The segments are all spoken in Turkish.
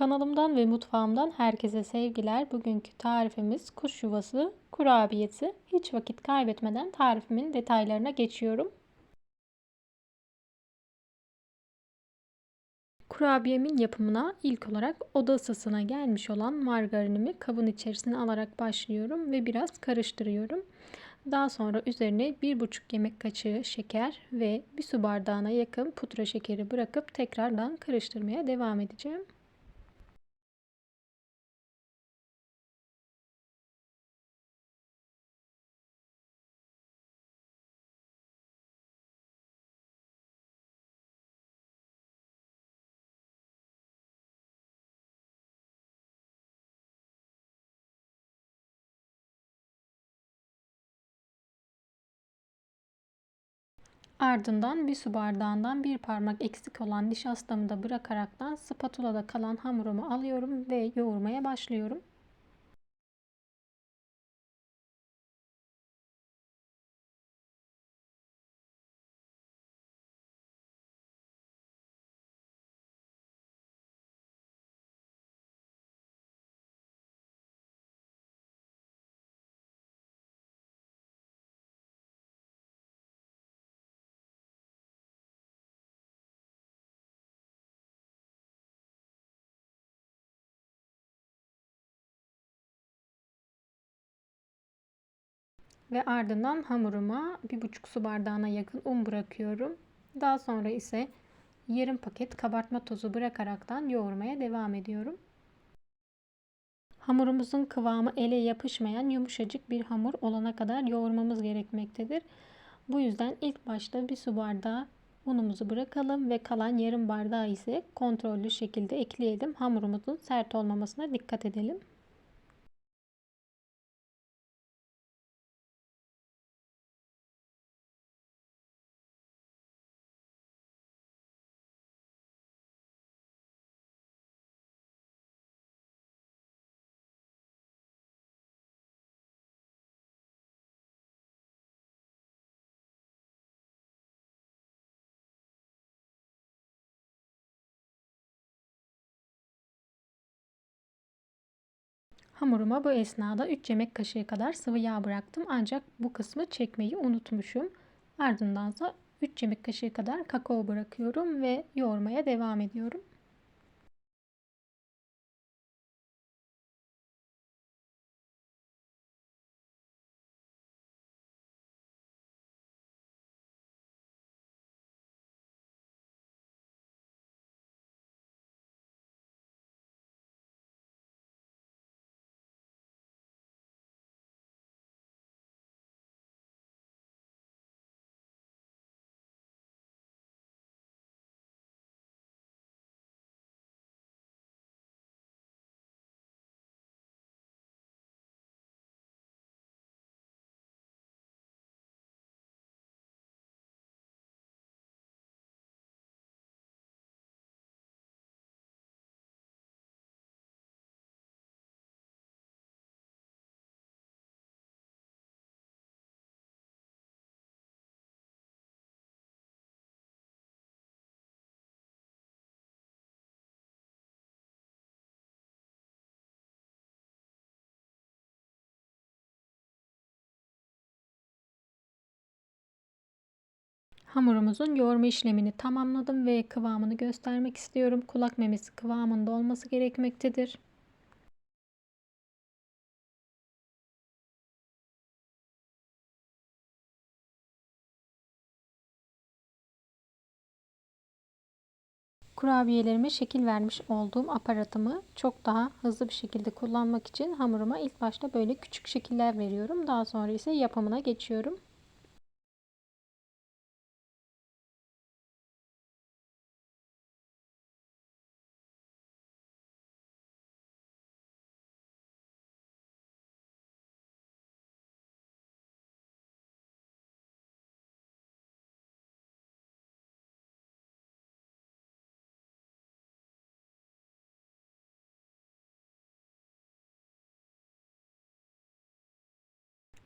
Kanalımdan ve mutfağımdan herkese sevgiler. Bugünkü tarifimiz kuş yuvası kurabiyesi. Hiç vakit kaybetmeden tarifimin detaylarına geçiyorum. Kurabiyemin yapımına ilk olarak oda ısısına gelmiş olan margarinimi kabın içerisine alarak başlıyorum ve biraz karıştırıyorum. Daha sonra üzerine 1,5 yemek kaşığı şeker ve bir su bardağına yakın pudra şekeri bırakıp tekrardan karıştırmaya devam edeceğim. Ardından bir su bardağından bir parmak eksik olan nişastamı da bırakaraktan spatulada kalan hamurumu alıyorum ve yoğurmaya başlıyorum. Ve ardından hamuruma bir buçuk su bardağına yakın un bırakıyorum. Daha sonra ise yarım paket kabartma tozu bırakaraktan yoğurmaya devam ediyorum. Hamurumuzun kıvamı ele yapışmayan yumuşacık bir hamur olana kadar yoğurmamız gerekmektedir. Bu yüzden ilk başta bir su bardağı unumuzu bırakalım ve kalan yarım bardağı ise kontrollü şekilde ekleyelim. Hamurumuzun sert olmamasına dikkat edelim. Hamuruma bu esnada 3 yemek kaşığı kadar sıvı yağ bıraktım. Ancak bu kısmı çekmeyi unutmuşum. Ardından da 3 yemek kaşığı kadar kakao bırakıyorum ve yoğurmaya devam ediyorum. Hamurumuzun yoğurma işlemini tamamladım ve kıvamını göstermek istiyorum. Kulak memesi kıvamında olması gerekmektedir. Kurabiyelerime şekil vermiş olduğum aparatımı çok daha hızlı bir şekilde kullanmak için hamuruma ilk başta böyle küçük şekiller veriyorum. Daha sonra ise yapımına geçiyorum.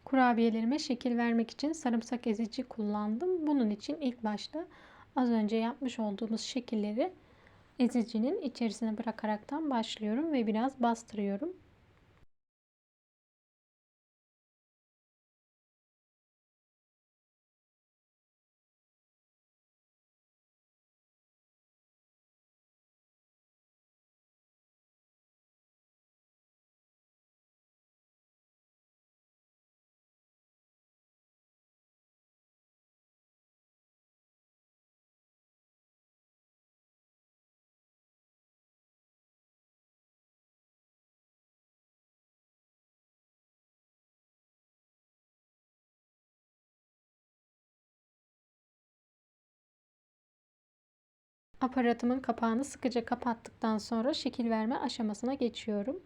Kurabiyelerime şekil vermek için sarımsak ezici kullandım. Bunun için ilk başta az önce yapmış olduğumuz şekilleri ezicinin içerisine bırakaraktan başlıyorum ve biraz bastırıyorum. Aparatımın kapağını sıkıca kapattıktan sonra şekil verme aşamasına geçiyorum.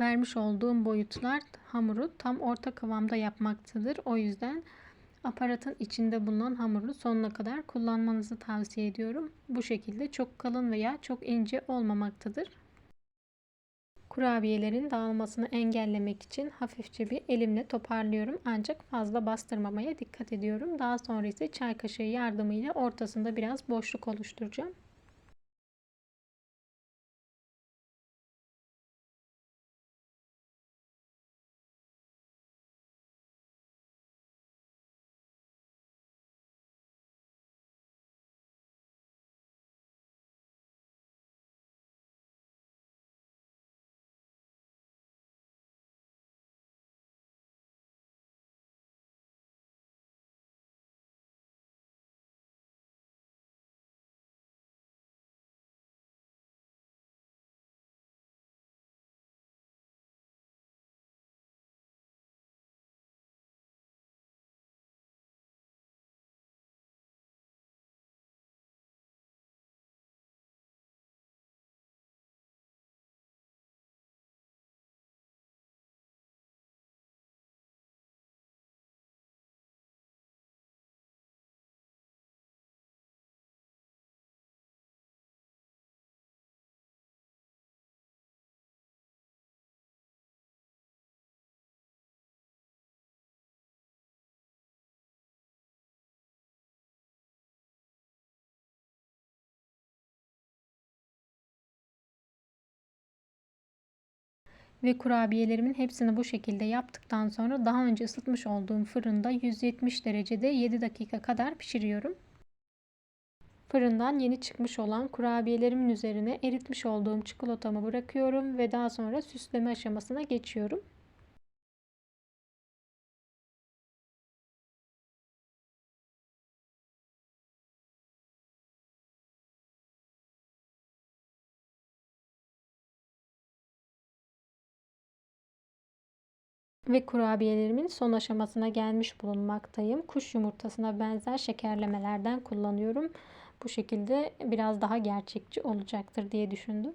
Vermiş olduğum boyutlar hamuru tam orta kıvamda yapmaktadır. O yüzden aparatın içinde bulunan hamuru sonuna kadar kullanmanızı tavsiye ediyorum. Bu şekilde çok kalın veya çok ince olmamaktadır. Kurabiyelerin dağılmasını engellemek için hafifçe bir elimle toparlıyorum. Ancak fazla bastırmamaya dikkat ediyorum. Daha sonra ise çay kaşığı yardımıyla ortasında biraz boşluk oluşturacağım. Ve kurabiyelerimin hepsini bu şekilde yaptıktan sonra daha önce ısıtmış olduğum fırında 170 derecede 7 dakika kadar pişiriyorum. Fırından yeni çıkmış olan kurabiyelerimin üzerine eritmiş olduğum çikolatamı bırakıyorum ve daha sonra süsleme aşamasına geçiyorum. Ve kurabiyelerimin son aşamasına gelmiş bulunmaktayım. Kuş yumurtasına benzer şekerlemelerden kullanıyorum. Bu şekilde biraz daha gerçekçi olacaktır diye düşündüm.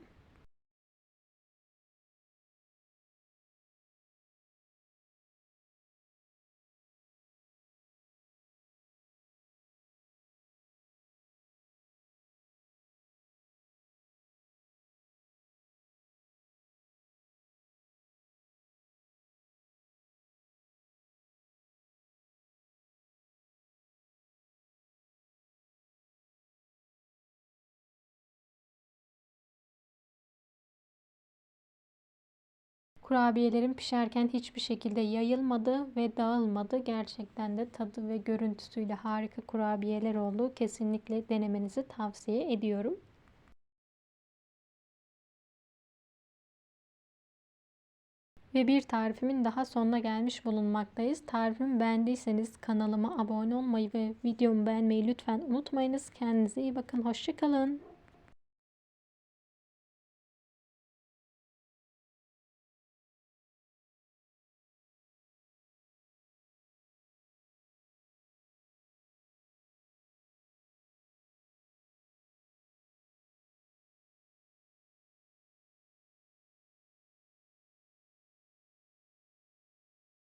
Kurabiyelerim pişerken hiçbir şekilde yayılmadı ve dağılmadı. Gerçekten de tadı ve görüntüsüyle harika kurabiyeler oldu. Kesinlikle denemenizi tavsiye ediyorum. Ve bir tarifimin daha sonuna gelmiş bulunmaktayız. Tarifimi beğendiyseniz kanalıma abone olmayı ve videomu beğenmeyi lütfen unutmayınız. Kendinize iyi bakın. Hoşçakalın.